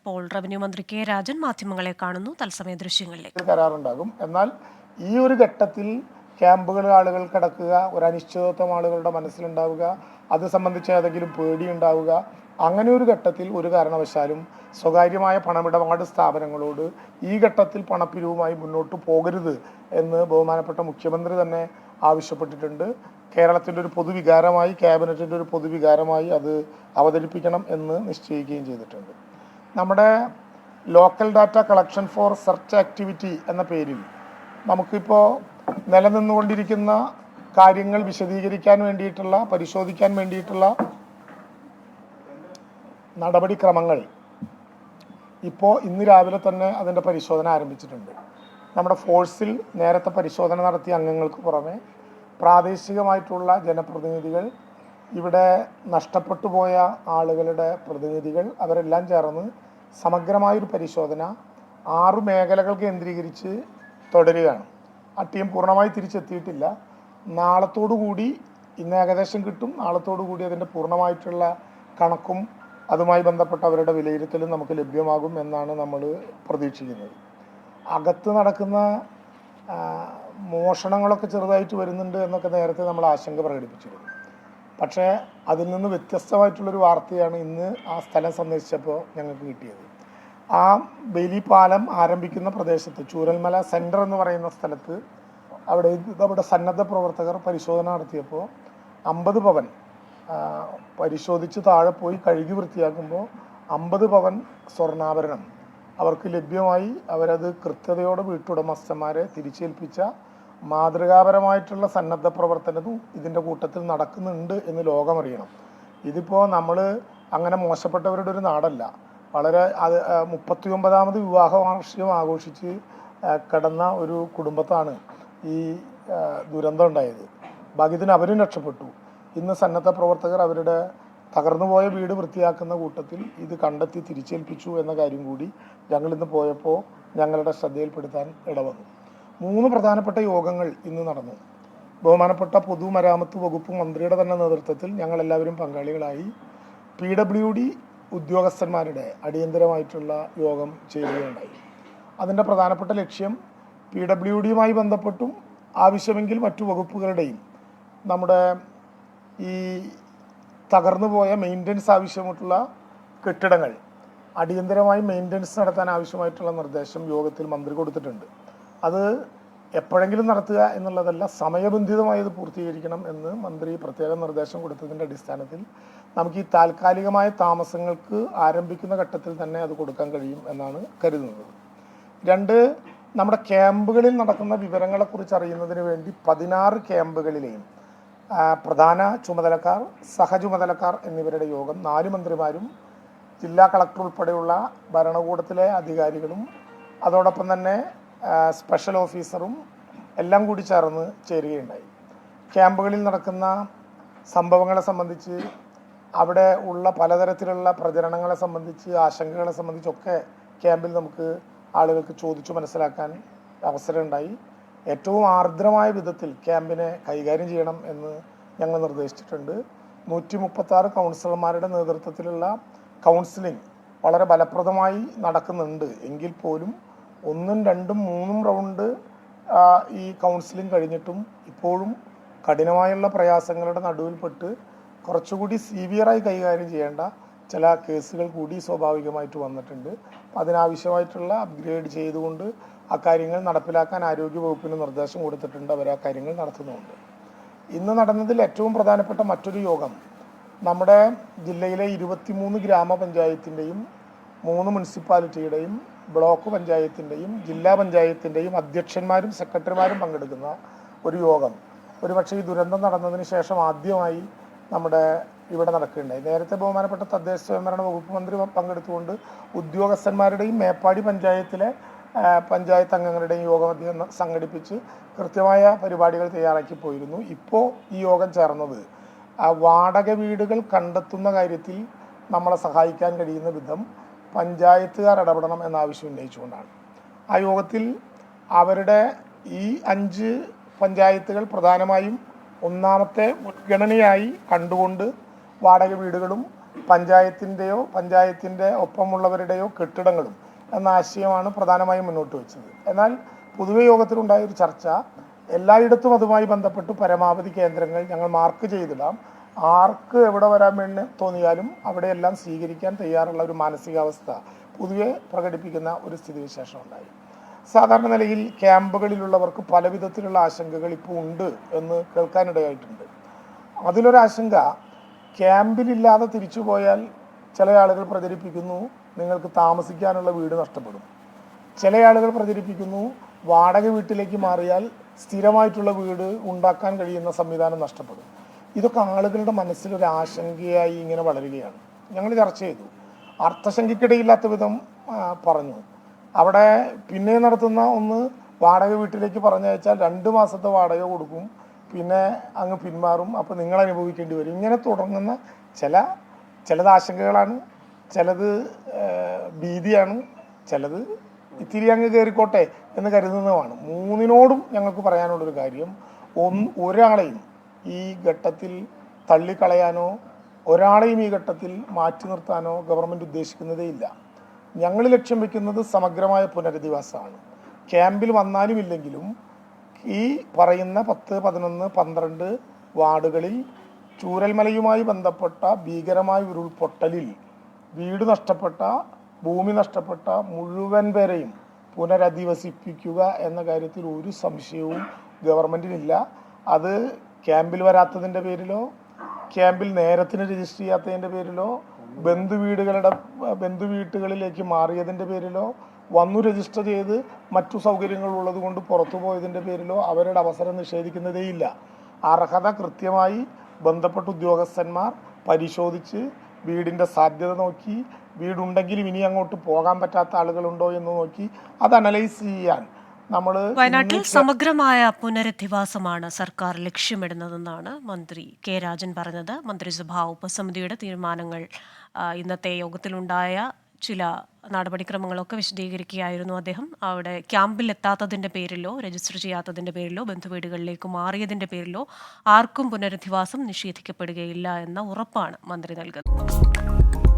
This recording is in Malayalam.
ഇപ്പോൾ റവന്യൂ മന്ത്രി കെ രാജൻ മാധ്യമങ്ങളെ കാണുന്നു. തത്സമയ ദൃശ്യങ്ങളിലേക്ക്. കരാറുണ്ടാകും. എന്നാൽ ഈ ഒരു ഘട്ടത്തിൽ ക്യാമ്പുകൾ ആളുകൾ കിടക്കുക ഒരു അനിശ്ചിതത്വം ആളുകളുടെ മനസ്സിലുണ്ടാവുക അത് സംബന്ധിച്ച് ഏതെങ്കിലും പേടി ഉണ്ടാവുക അങ്ങനെ ഒരു ഘട്ടത്തിൽ ഒരു കാരണവശാലും സ്വകാര്യമായ പണമിടപാട് സ്ഥാപനങ്ങളോട് ഈ ഘട്ടത്തിൽ പണപ്പിരിവുമായി മുന്നോട്ട് പോകരുത് എന്ന് ബഹുമാനപ്പെട്ട മുഖ്യമന്ത്രി തന്നെ ആവശ്യപ്പെട്ടിട്ടുണ്ട്. കേരളത്തിന്റെ ഒരു പൊതുവികാരമായി ക്യാബിനറ്റിന്റെ ഒരു പൊതുവികാരമായി അത് അവതരിപ്പിക്കണം എന്ന് നിശ്ചയിക്കുകയും ചെയ്തിട്ടുണ്ട്. നമ്മുടെ local data collection for search activity എന്ന പേരിൽ നമുക്കിപ്പോൾ നിലനിന്നുകൊണ്ടിരിക്കുന്ന കാര്യങ്ങൾ വിശദീകരിക്കാൻ വേണ്ടിയിട്ടുള്ള പരിശോധിക്കാൻ വേണ്ടിയിട്ടുള്ള നടപടിക്രമങ്ങൾ ഇപ്പോൾ ഇന്ന് രാവിലെ തന്നെ അതിന്റെ പരിശോധന ആരംഭിച്ചിട്ടുണ്ട്. നമ്മുടെ ഫോഴ്സിൽ നേരത്തെ പരിശോധന നടത്തിയ അംഗങ്ങൾക്ക് പുറമെ പ്രാദേശികമായിട്ടുള്ള ജനപ്രതിനിധികൾ ഇവിടെ നഷ്ടപ്പെട്ടു പോയ ആളുകളുടെ പ്രതിനിധികൾ അവരെല്ലാം ചേർന്ന് സമഗ്രമായൊരു പരിശോധന ആറ് മേഖലകൾ കേന്ദ്രീകരിച്ച് തുടരുകയാണ്. ആ ടീം പൂർണമായി തിരിച്ചെത്തിയിട്ടില്ല. നാളത്തോടു കൂടി ഇന്ന് ഏകദേശം കിട്ടും. നാളത്തോടു കൂടി അതിന്റെ പൂർണമായിട്ടുള്ള കണക്കും അതുമായി ബന്ധപ്പെട്ട അവരുടെ വിലയിരുത്തലും നമുക്ക് ലഭ്യമാകും എന്നാണ് നമ്മൾ പ്രതീക്ഷിക്കുന്നത്. അകത്ത് നടക്കുന്ന മോഷണങ്ങളൊക്കെ ചെറുതായിട്ട് വരുന്നുണ്ട് എന്നൊക്കെ നേരത്തെ നമ്മൾ ആശങ്ക പ്രകടിപ്പിച്ചിരുന്നു. പക്ഷേ അതിൽ നിന്ന് വ്യത്യസ്തമായിട്ടുള്ളൊരു വാർത്തയാണ് ഇന്ന് ആ സ്ഥലം സന്ദർശിച്ചപ്പോൾ ഞങ്ങൾക്ക് കിട്ടിയത്. ആ ബലിപാലം ആരംഭിക്കുന്ന പ്രദേശത്ത് ചൂരൽമല സെന്റർ എന്ന് പറയുന്ന സ്ഥലത്ത് അവിടെ നമ്മുടെ സന്നദ്ധ പ്രവർത്തകർ പരിശോധന നടത്തിയപ്പോൾ അമ്പത് പവൻ പരിശോധിച്ച് താഴെ പോയി കഴുകി വൃത്തിയാക്കുമ്പോൾ അമ്പത് പവൻ സ്വർണാഭരണം. അവർക്ക് ലഭ്യമായി അവരത് കൃത്യതയോടെ വീട്ടുടമസ്ഥന്മാരെ തിരിച്ചേൽപ്പിച്ച മാതൃകാപരമായിട്ടുള്ള സന്നദ്ധ പ്രവർത്തനവും ഇതിന്റെ കൂട്ടത്തിൽ നടക്കുന്നുണ്ട് എന്ന് ലോകമറിയണം. ഇതിപ്പോൾ നമ്മൾ അങ്ങനെ മോശപ്പെട്ടവരുടെ ഒരു നാടല്ല. വളരെ അത് മുപ്പത്തി ഒമ്പതാമത് വിവാഹ വാർഷികം ആഘോഷിച്ച് കിടന്ന ഒരു കുടുംബത്താണ് ഈ ദുരന്തം ഉണ്ടായത്. ഭാഗ്യത്തിന് അവരും രക്ഷപ്പെട്ടു. ഇന്ന് സന്നദ്ധ പ്രവർത്തകർ അവരുടെ തകർന്നുപോയ വീട് വൃത്തിയാക്കുന്ന കൂട്ടത്തിൽ ഇത് കണ്ടെത്തി തിരിച്ചേൽപ്പിച്ചു എന്ന കാര്യം കൂടി ഞങ്ങൾ ഇന്ന് പോയപ്പോൾ ഞങ്ങളുടെ ശ്രദ്ധയിൽപ്പെടുത്താൻ ഇടവന്നു. മൂന്ന് പ്രധാനപ്പെട്ട യോഗങ്ങൾ ഇന്ന് നടന്നു. ബഹുമാനപ്പെട്ട പൊതുമരാമത്ത് വകുപ്പ് മന്ത്രിയുടെ തന്നെ നേതൃത്വത്തിൽ ഞങ്ങളെല്ലാവരും പങ്കാളികളായി പി ഡബ്ല്യു ഡി ഉദ്യോഗസ്ഥന്മാരുടെ അടിയന്തരമായിട്ടുള്ള യോഗം ചേരുകയുണ്ടായി. അതിന്റെ പ്രധാനപ്പെട്ട ലക്ഷ്യം പി ഡബ്ല്യു ഡിയുമായി ബന്ധപ്പെട്ടും ആവശ്യമെങ്കിൽ മറ്റു വകുപ്പുകളുടെയും നമ്മുടെ ഈ തകർന്നു പോയ മെയിന്റനൻസ് ആവശ്യമായിട്ടുള്ള കെട്ടിടങ്ങൾ അടിയന്തരമായി മെയിന്റനൻസ് നടത്താൻ ആവശ്യമായിട്ടുള്ള നിർദ്ദേശം യോഗത്തിൽ മന്ത്രി കൊടുത്തിട്ടുണ്ട്. അത് എപ്പോഴെങ്കിലും നടത്തുക എന്നുള്ളതല്ല സമയബന്ധിതമായി ഇത് പൂർത്തീകരിക്കണം എന്ന് മന്ത്രി പ്രത്യേക നിർദ്ദേശം കൊടുത്തതിന്റെ അടിസ്ഥാനത്തിൽ നമുക്ക് ഈ താൽക്കാലികമായ താമസങ്ങൾക്ക് ആരംഭിക്കുന്ന ഘട്ടത്തിൽ തന്നെ അത് കൊടുക്കാൻ കഴിയും എന്നാണ് കരുതുന്നത്. രണ്ട് നമ്മുടെ ക്യാമ്പുകളിൽ നടക്കുന്ന വിവരങ്ങളെക്കുറിച്ച് അറിയുന്നതിന് വേണ്ടി പതിനാറ് ക്യാമ്പുകളിലെയും പ്രധാന ചുമതലക്കാർ സഹചുമതലക്കാർ എന്നിവരുടെ യോഗം നാല് മന്ത്രിമാരും ജില്ലാ കളക്ടർ ഉൾപ്പെടെയുള്ള ഭരണകൂടത്തിലെ അധികാരികളും അതോടൊപ്പം തന്നെ സ്പെഷ്യൽ ഓഫീസറും എല്ലാം കൂടി ചേർന്ന് ചേരുകയുണ്ടായി. ക്യാമ്പുകളിൽ നടക്കുന്ന സംഭവങ്ങളെ സംബന്ധിച്ച് അവിടെ ഉള്ള പലതരത്തിലുള്ള പ്രചരണങ്ങളെ സംബന്ധിച്ച് ആശങ്കകളെ സംബന്ധിച്ചൊക്കെ ക്യാമ്പിൽ നമുക്ക് ആളുകൾക്ക് ചോദിച്ചു മനസ്സിലാക്കാൻ അവസരമുണ്ടായി. ഏറ്റവും ആർദ്രമായ വിധത്തിൽ ക്യാമ്പിനെ കൈകാര്യം ചെയ്യണം എന്ന് ഞങ്ങൾ നിർദ്ദേശിച്ചിട്ടുണ്ട്. നൂറ്റി മുപ്പത്താറ് കൗൺസിലർമാരുടെ നേതൃത്വത്തിലുള്ള കൗൺസിലിംഗ് വളരെ ഫലപ്രദമായി നടക്കുന്നുണ്ട്. എങ്കിൽ പോലും ഒന്നും രണ്ടും മൂന്നും റൗണ്ട് ഈ കൗൺസിലിംഗ് കഴിഞ്ഞിട്ടും ഇപ്പോഴും കഠിനമായുള്ള പ്രയാസങ്ങളുടെ നടുവിൽപ്പെട്ട് കുറച്ചുകൂടി സീവിയറായി കൈകാര്യം ചെയ്യേണ്ട ചില കേസുകൾ കൂടി സ്വാഭാവികമായിട്ട് വന്നിട്ടുണ്ട്. അതിനാവശ്യമായിട്ടുള്ള അപ്ഗ്രേഡ് ചെയ്തുകൊണ്ട് ആ കാര്യങ്ങൾ നടപ്പിലാക്കാൻ ആരോഗ്യ വകുപ്പിന് നിർദ്ദേശം കൊടുത്തിട്ടുണ്ട്. അവർ ആ കാര്യങ്ങൾ നടത്തുന്നുണ്ട്. ഇന്ന് നടന്നതിൽ ഏറ്റവും പ്രധാനപ്പെട്ട മറ്റൊരു യോഗം നമ്മുടെ ജില്ലയിലെ ഇരുപത്തിമൂന്ന് ഗ്രാമപഞ്ചായത്തിന്റെയും മൂന്ന് മുനിസിപ്പാലിറ്റിയുടെയും ബ്ലോക്ക് പഞ്ചായത്തിന്റെയും ജില്ലാ പഞ്ചായത്തിന്റെയും അധ്യക്ഷന്മാരും സെക്രട്ടറിമാരും പങ്കെടുക്കുന്ന ഒരു യോഗം. ഒരുപക്ഷെ ഈ ദുരന്തം നടന്നതിന് ശേഷം ആദ്യമായി നമ്മുടെ ഇവിടെ നടക്കുകയുണ്ടായി. നേരത്തെ ബഹുമാനപ്പെട്ട തദ്ദേശ സ്വയംഭരണ വകുപ്പ് മന്ത്രി പങ്കെടുത്തുകൊണ്ട് ഉദ്യോഗസ്ഥന്മാരുടെയും മേപ്പാടി പഞ്ചായത്തിലെ പഞ്ചായത്ത് അംഗങ്ങളുടെയും യോഗം അദ്ദേഹം സംഘടിപ്പിച്ച് കൃത്യമായ പരിപാടികൾ തയ്യാറാക്കി പോയിരുന്നു. ഇപ്പോൾ ഈ യോഗം ചേർന്നത് വാടക വീടുകൾ കണ്ടെത്തുന്ന കാര്യത്തിൽ നമ്മളെ സഹായിക്കാൻ കഴിയുന്ന വിധം പഞ്ചായത്തുകാർ ഇടപെടണം എന്ന ആവശ്യം ഉന്നയിച്ചുകൊണ്ടാണ്. ആ യോഗത്തിൽ അവരുടെ ഈ അഞ്ച് പഞ്ചായത്തുകൾ പ്രധാനമായും ഒന്നാമത്തെ മുൻഗണനയായി കണ്ടുകൊണ്ട് വാടക വീടുകളും പഞ്ചായത്തിന്റെയോ പഞ്ചായത്തിന്റെ ഒപ്പമുള്ളവരുടെയോ കെട്ടിടങ്ങളും എന്ന ആശയമാണ് പ്രധാനമായും മുന്നോട്ട് വെച്ചത്. എന്നാൽ പൊതുവെ യോഗത്തിലുണ്ടായ ഒരു ചർച്ച എല്ലായിടത്തും അതുമായി ബന്ധപ്പെട്ട് പരമാവധി കേന്ദ്രങ്ങൾ ഞങ്ങൾ മാർക്ക് ചെയ്തിടാം. ആർക്ക് എവിടെ വരാൻ വേണ്ടി തോന്നിയാലും അവിടെയെല്ലാം സ്വീകരിക്കാൻ തയ്യാറുള്ള ഒരു മാനസികാവസ്ഥ പൊതുവെ പ്രകടിപ്പിക്കുന്ന ഒരു സ്ഥിതിവിശേഷം ഉണ്ടായി. സാധാരണ നിലയിൽ ക്യാമ്പുകളിലുള്ളവർക്ക് പല വിധത്തിലുള്ള ആശങ്കകൾ ഇപ്പോൾ ഉണ്ട് എന്ന് കേൾക്കാനിടയായിട്ടുണ്ട്. അതിലൊരാശങ്ക ക്യാമ്പിലില്ലാതെ തിരിച്ചു പോയാൽ ചില ആളുകൾ പ്രചരിപ്പിക്കുന്നു നിങ്ങൾക്ക് താമസിക്കാനുള്ള വീട് നഷ്ടപ്പെടും. ചില ആളുകൾ പ്രചരിപ്പിക്കുന്നു വാടക വീട്ടിലേക്ക് മാറിയാൽ സ്ഥിരമായിട്ടുള്ള വീട് ഉണ്ടാക്കാൻ കഴിയുന്ന സംവിധാനം നഷ്ടപ്പെടും. ഇതൊക്കെ ആളുകളുടെ മനസ്സിലൊരു ആശങ്കയായി ഇങ്ങനെ വളരുകയാണ്. ഞങ്ങൾ ചർച്ച ചെയ്തു. അർത്ഥശങ്കയ്ക്കിടയില്ലാത്ത വിധം പറഞ്ഞു. അവിടെ പിന്നെ നടത്തുന്ന ഒന്ന് വാടക വീട്ടിലേക്ക് പറഞ്ഞയച്ചാൽ രണ്ട് മാസത്തെ വാടക കൊടുക്കും. പിന്നെ അങ്ങ് പിന്മാറും. അപ്പോൾ നിങ്ങൾ അനുഭവിക്കേണ്ടി വരും. ഇങ്ങനെ തുടങ്ങുന്ന ചില ചിലത് ആശങ്കകളാണ് ചിലത് ഭീതിയാണ് ചിലത് ഇത്തിരി അങ്ങ് കയറിക്കോട്ടെ എന്ന് കരുതുന്നതുമാണ്. മൂന്നിനോടും ഞങ്ങൾക്ക് പറയാനുള്ളൊരു കാര്യം ഒന്ന് ഒരാളെയും ഈ ഘട്ടത്തിൽ തള്ളിക്കളയാനോ ഒരാളെയും ഈ ഘട്ടത്തിൽ മാറ്റി നിർത്താനോ ഗവൺമെന്റ് ഉദ്ദേശിക്കുന്നതേയില്ല ഞങ്ങൾ ലക്ഷ്യം വെക്കുന്നത് സമഗ്രമായ പുനരധിവാസമാണ്. ക്യാമ്പിൽ വന്നാലും ഇല്ലെങ്കിലും ഈ പറയുന്ന പത്ത് പതിനൊന്ന് പന്ത്രണ്ട് വാർഡുകളിൽ ചൂരൽമലയുമായി ബന്ധപ്പെട്ട ഭീകരമായ ഉരുൾപൊട്ടലിൽ വീട് നഷ്ടപ്പെട്ട ഭൂമി നഷ്ടപ്പെട്ട മുഴുവൻ പേരെയും പുനരധിവസിപ്പിക്കുക എന്ന കാര്യത്തിൽ ഒരു സംശയവും ഗവൺമെന്റിനില്ല അത് ക്യാമ്പിൽ വരാത്തതിന്റെ പേരിലോ ക്യാമ്പിൽ നേരത്തിന് രജിസ്റ്റർ ചെയ്യാത്തതിന്റെ പേരിലോ ബന്ധുവീടുകളുടെ ബന്ധുവീട്ടുകളിലേക്ക് മാറിയതിന്റെ പേരിലോ വന്നു രജിസ്റ്റർ ചെയ്ത് മറ്റു സൗകര്യങ്ങൾ ഉള്ളത് കൊണ്ട് പുറത്തു പോയതിന്റെ പേരിലോ അവരുടെ അവസരം നിഷേധിക്കുന്നതേയില്ല അർഹത കൃത്യമായി ബന്ധപ്പെട്ട ഉദ്യോഗസ്ഥന്മാർ പരിശോധിച്ച് വീടിന്റെ സാധ്യത നോക്കി വീടുണ്ടെങ്കിലും ഇനി അങ്ങോട്ട് പോകാൻ പറ്റാത്ത ആളുകളുണ്ടോ എന്ന് നോക്കി അത് അനലൈസ് ചെയ്യാൻ നമ്മൾ വയനാട്ടിൽ സമഗ്രമായ പുനരധിവാസമാണ് സർക്കാർ ലക്ഷ്യമിടുന്നതെന്നാണ് മന്ത്രി കെ രാജൻ പറഞ്ഞത്. മന്ത്രിസഭാ ഉപസമിതിയുടെ തീരുമാനങ്ങൾ ഇന്നത്തെ യോഗത്തിലുണ്ടായ ചില നടപടിക്രമങ്ങളൊക്കെ വിശദീകരിക്കുകയായിരുന്നു അദ്ദേഹം. അവിടെ ക്യാമ്പിൽ എത്താത്തതിന്റെ പേരിലോ രജിസ്റ്റർ ചെയ്യാത്തതിന്റെ പേരിലോ ബന്ധുവീടുകളിലേക്ക് മാറിയതിന്റെ പേരിലോ ആർക്കും പുനരധിവാസം നിഷേധിക്കപ്പെടുകയില്ല എന്ന ഉറപ്പാണ് മന്ത്രി നൽകുന്നത്.